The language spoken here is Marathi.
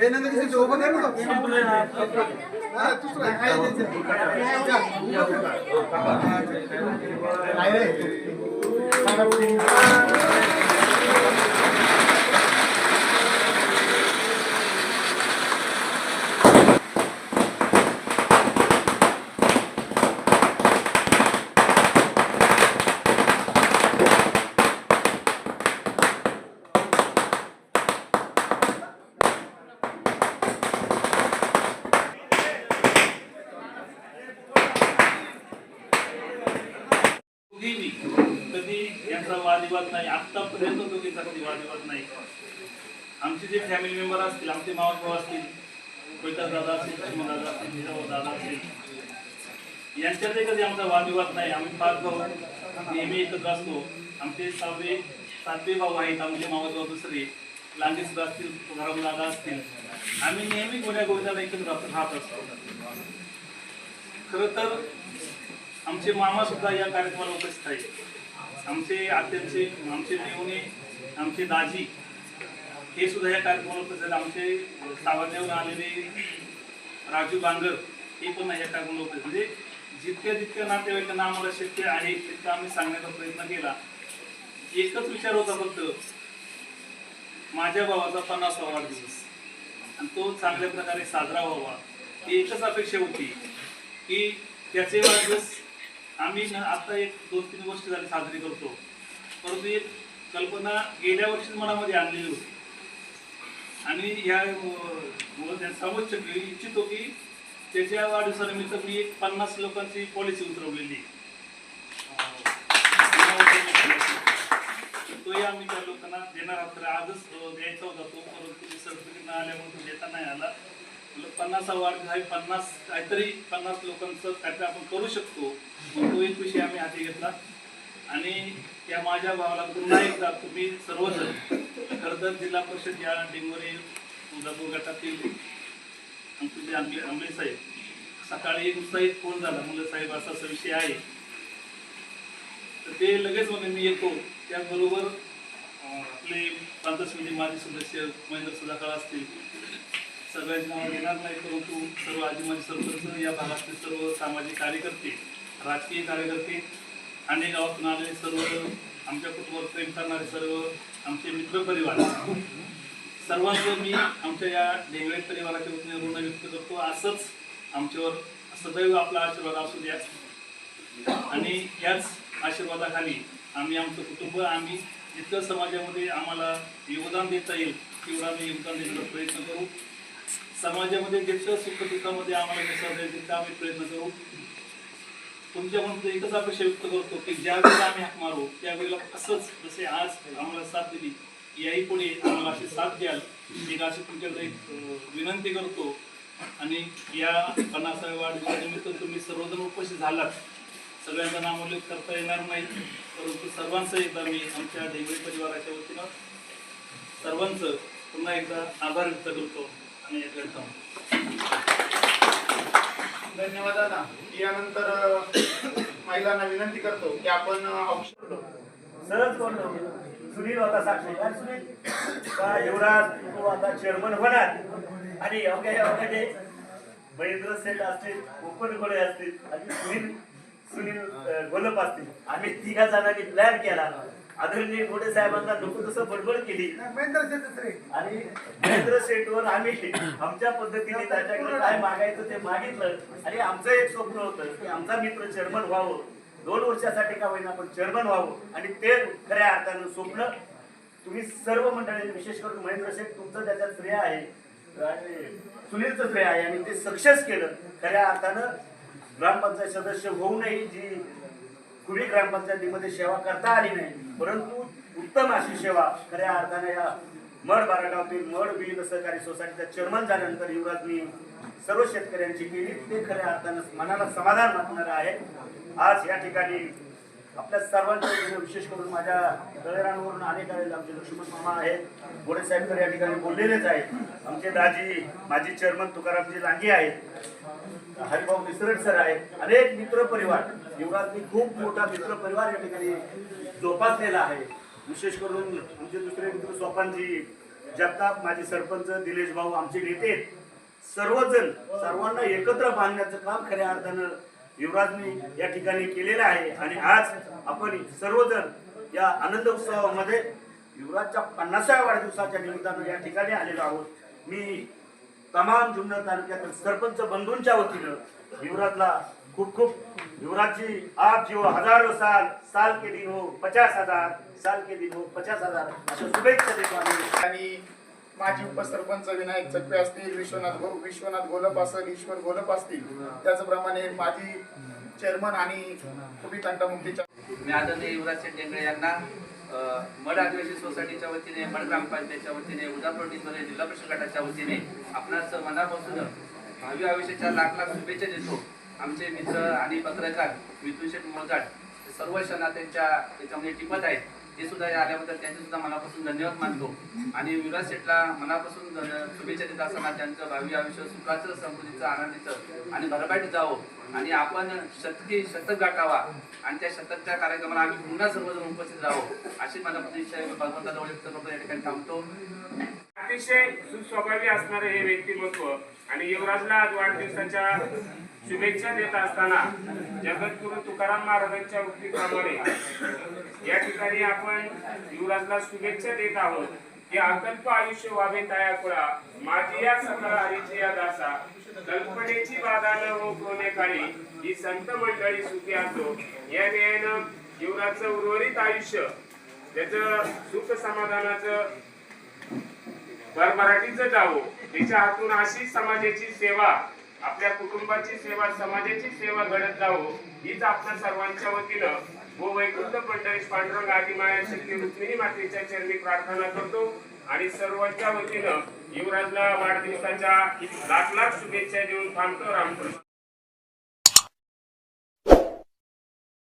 हे नंतर किसी जो बघा ना तो. हा, दुसरं आहे. आहे त्यांचं. आहे रे. दोघींनी कधी यांचा वादविवाद नाही आतापर्यंत दोघींचा कधी वादविवाद नाही. आमचे जे फॅमिली मेंबर असतील आमचे मावस भाऊ असतील कोयता दादा असतील लक्ष्मण दादा असतील निरव दादा असतील यांच्यातही कधी आमचा वादविवाद नाही. आम्ही पाच भाऊ नेहमी एकत्र असतो. आमचे सहावे सातवे भाऊ आहेत आमचे मावस भाऊ दुसरे लांगे सुद्धा असतील तुकाराम दादा असतील. आम्ही नेहमी गोड्या गोविंदाला एकत्र राहत असतो. खरं तर आमचे मामा सुद्धा या कार्यक्रमाला उपस्थित आहेत. आमचे आत्यांचे आमचे देवणे आमचे दाजी हे सुद्धा या कार्यक्रमाला उपस्थित आमचे सावरदेवला आलेले राजू बांगर हे पण या कार्यक्रमाला उपस्थित म्हणजे जितक्या जितक्या नातेवाईकांना आम्हाला शक्य आहे तितकं आम्ही सांगण्याचा प्रयत्न केला. एकच विचार होता फक्त माझ्या भावाचा पन्नासावा वाढदिवस आणि तो चांगल्या प्रकारे साजरा व्हावा. ही एकच अपेक्षा होती की त्याचे वाढदिवस आम्ही आता एक दोन तीन वर्ष झाली साजरी करतो. परंतु एक कल्पना गेल्या वर्षी मनामध्ये आणलेली होती. आणि ह्या समोच्च इच्छितो की त्याच्या वाढदिवसानिमित्त मी एक पन्नास लोकांची पॉलिसी उतरवलेली. तोही आम्ही त्या लोकांना देणार आहोत. तर आजच द्यायचा होता तो परंतु सर्टिफिकेट न आल्यामुळे तो देता नाही आला. पन्नास वाढ आहे पन्नास काहीतरी पन्नास लोकांचं काहीतरी आपण करू शकतो. तो एक विषय आम्ही हाती घेतला. आणि त्या माझ्या भावाला पुन्हा एकदा तुम्ही सर्वजण खरंतर जिल्हा परिषद या डिंगोरे तुळजापूर गटातील आमचे आमले आंबले साहेब सकाळी एक उत्साहित फोन झाला मुलं साहेब असा असा विषय आहे. तर ते लगेच म्हणे मी येतो. त्याचबरोबर आपले प्रांत समिती माजी सदस्य महेंद्र सुधाकर असतील सगळ्यांच्या नावं घेणार नाही परंतु सर्व आजी माजी सरपंच या भागातले सर्व सामाजिक कार्यकर्ते राजकीय कार्यकर्ते आणि गावात आलेले सर्व आमच्या कुटुंबावर प्रेम करणारे सर्व आमचे मित्रपरिवार. सर्वांचं मी आमच्या या डेंगळे परिवाराच्या वतीने ऋण व्यक्त करतो. असंच आमच्यावर सदैव आपला आशीर्वाद असू द्या. आणि याच आशीर्वादाखाली आम्ही आमचं कुटुंब आम्ही जितकं समाजामध्ये आम्हाला योगदान देता येईल तेवढं आम्ही योगदान देण्याचा प्रयत्न करू. समाजामध्ये जितकं सुखदुःखामध्ये आम्हाला मिसळ येईल तितका आम्ही प्रयत्न करू. तुमच्या म्हणून एकच अपेक्षा व्यक्त करतो की ज्या वेळेला आम्ही हाक मारू त्यावेळेला असंच जसे आज आम्हाला साथ दिली याही पुढे आम्हाला अशी साथ द्याल. एक अशी तुमच्याकडे एक विनंती करतो. आणि या पन्नासाव्या वाढदिवसानिमित्त तुम्ही सर्वजण उपस्थित झालात. सगळ्यांचा नामोल्लेख करता येणार नाही परंतु सर्वांचं एकदा मी आमच्या देवळी परिवाराच्या वतीनं सर्वांचं पुन्हा एकदा आभार व्यक्त करतो आणि या करतो धन्यवाद दादा यानंतर महिलांना विनंती करतो की आपण औषध सरच कोण सुनील होता साक्षी काय सुनील? का युवराज तू आता चेअरमन होणार. आणि अवघ्या अवघ्याने महेंद्र सेठ असतील कोकण गोळे असतील आणि सुनील सुनील गोलप असतील. आम्ही तिघा जणांनी प्लॅन केला. आदरणीय गोडे साहेबांना नको तसं बडबड केली. आणि महेंद्र शेठवर आम्ही आमच्या पद्धतीने त्याच्याकडे काय मागायचं ते मागितलं. आणि आमचं एक स्वप्न होतं की आमचा मित्र चेअरमन व्हावं. दोन वर्षासाठी का होईना पण चेअरमन व्हावं. आणि ते खऱ्या अर्थानं स्वप्न. तुम्ही सर्व मंडळी विशेष करून महेंद्र शेठ तुमचं त्याच्यात श्रेय आहे. आणि सुनीलचं श्रेय आहे. आणि ते सक्सेस केलं. खऱ्या अर्थानं ग्रामपंचायत सदस्य होऊनही जी पूर्वी ग्रामपंचायतीमध्ये सेवा करता आली नाही परंतु उत्तम अशी सेवा खऱ्या अर्थाने या मड बारागावतील मड विविध सहकारी सोसायटीचा चेअरमन झाल्यानंतर युवराजनी सर्व शेतकऱ्यांची केली. ते खऱ्या अर्थानं मनाला समाधान वाटणार आहे. आज या ठिकाणी आपल्या सर्वांच्या विशेष करून माझ्या तळेरांवरून अनेक आलेले आमचे लक्ष्मण मामा आहेत. गोडे साहेब तर या ठिकाणी बोललेलेच आहेत. आमचे दाजी माजी चेअरमन तुकारामजी लांगे आहेत. हरिभाऊ निसरट सर आहेत. अनेक मित्र परिवार. युवराजनी खूप मोठा मित्र परिवार या ठिकाणी जोपासलेला आहे. विशेष करून आमचे दुसरे मित्र सोपानजी जगताप माझे सरपंच दिलेश भाऊ आमचे नेते सर्वजण सर्वांना एकत्र बांधण्याचं काम खऱ्या अर्थानं युवराजनी या ठिकाणी केलेलं आहे आणि आज आपण सर्वजण या आनंद उत्सवामध्ये युवराजच्या पन्नासाव्या वाढदिवसाच्या निमित्तानं या ठिकाणी आलेलो आहोत. मी तमाम जुन्नर तालुक्यातील सरपंच बंधूंच्या वतीनं युवराजला खूप खूप युवराजची आप जीव हजारो साल साल के दिन हो पचास हजार साल के दिन हो पचास हजार अशा शुभेच्छा देतो आम्ही. आणि माजी उपसरपंच विनायक चकवे असतील विश्वनाथ गो विश्वनाथ गोलप असेल ईश्वर गोलप असतील त्याचप्रमाणे माजी चेअरमन आणि कुबी तंटामुक्तीच्या मी आदरणीय युवराज शेठ डेंगळे यांना मड आदिवासी सोसायटीच्या वतीने मड ग्रामपंचायतच्या वतीने उदापरोटीमध्ये जिल्हा परिषद गटाच्या वतीने आपणास मनापासून भावी आयुष्याच्या लाख लाख शुभेच्छा देतो. आमचे मित्र आणि पत्रकार मिथुन शेठ मोजाट सर्व क्षणा त्यांच्या त्याच्यामध्ये टिपत आहेत. ते सुद्धा या आल्याबद्दल त्यांचे सुद्धा मनापासून धन्यवाद मानतो. आणि युवराज शेठला मनापासून शुभेच्छा देत असताना त्यांचं भावी आयुष्य सुखाचं समृद्धीचं आनंदीचं आणि भरभाट जावं. आणि आपण शतकी शतक गाठावा. आणि त्या शतकच्या कार्यक्रमाला आम्ही पुन्हा सर्वजण उपस्थित राहू अशी मला इच्छा आहे. भगवंताजवळ व्यक्त करतो या ठिकाणी थांबतो. अतिशय सुस्वभावी असणारे हे व्यक्तिमत्व आणि युवराजला आज वाढदिवसाच्या शुभेच्छा देत असताना जगद्गुरु तुकाराम महाराजांच्या उक्तीप्रमाणे या ठिकाणी आपण युवराजला शुभेच्छा देत आहोत की अकल्प आयुष्य व्हावे तया कुळा माझी या सकळ हरीची या दासा कल्पनेची बाधा न हो काळी ही संत मंडळी सुखी असो. या न्यायानं युवराजचं उर्वरित आयुष्य त्याचं सुख समाधानाचं भरभराटीचं जावो. तिच्या हातून अशी समाजाची सेवा आपल्या कुटुंबाची सेवा समाजाची सेवा घडत जावो हीच आपल्या सर्वांच्या वतीनं व वैकुंठ पंढरीश पांडुरंग आदिमाया शक्ती रुक्मिणी मातेच्या चरणी प्रार्थना करतो आणि सर्वांच्या वतीनं युवराजला वाढदिवसाच्या लाख लाख शुभेच्छा देऊन थांबतो रामकृष्ण.